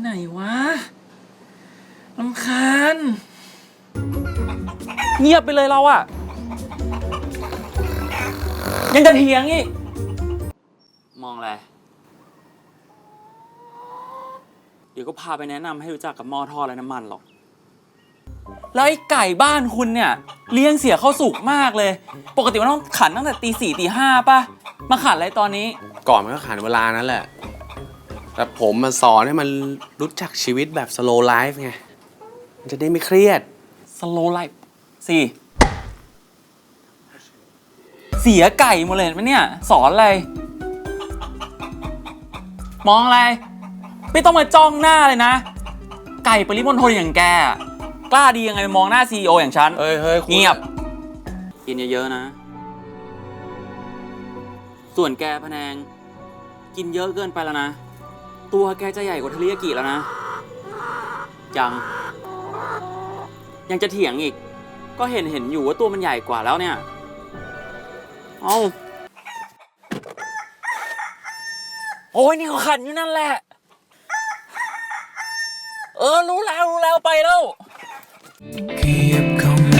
ไหนวะลำคาญ เงียบไปเลยเราอะยังจะเถียงอีก มองอะไร เดี๋ยวก็พาไปแนะนำให้รู้จักกับหม้อทอดและน้ำมันหรอก แล้วไอ้ไก่บ้านคุณเนี่ย เลี้ยงเสียเข้าสุกมากเลย ปกติมันต้องขันตั้งแต่ตีสี่ตีห้าป่ะ มาขันอะไรตอนนี้ ก่อนมันก็ขันเวลานั้นแหละ แต่ผมมาสอนให้มันรู้จักชีวิตแบบ slow life ไง มันจะได้ไม่เครียด สโลไลฟ์สี่เสียไก่หมดเลยเห็นไหมเนี่ย สอนอะไร มองอะไร ไม่ต้องมาจ้องหน้าเลยนะ ไก่ปริมณฑลอย่างแกอะกล้าดียังไงมองหน้าซีออย่างฉัน เฮ้ยเฮ้ยคุณเงียบ กินเยอะๆนะ ส่วนแกพะแนง กินเยอะเกินไปแล้วนะ ตัวแกจะใหญ่กว่าเทริยากิแล้วนะ ยัง ยังจะเถียงอีก ก็เห็นเห็นอยู่ว่าตัวมันใหญ่กว่าแล้วเนี่ย เอาโอ้ยนี่เขาขันอยู่นั่นแหละ เออ รู้แล้ว รู้แล้วไปแล้ว ขยับเข้ามา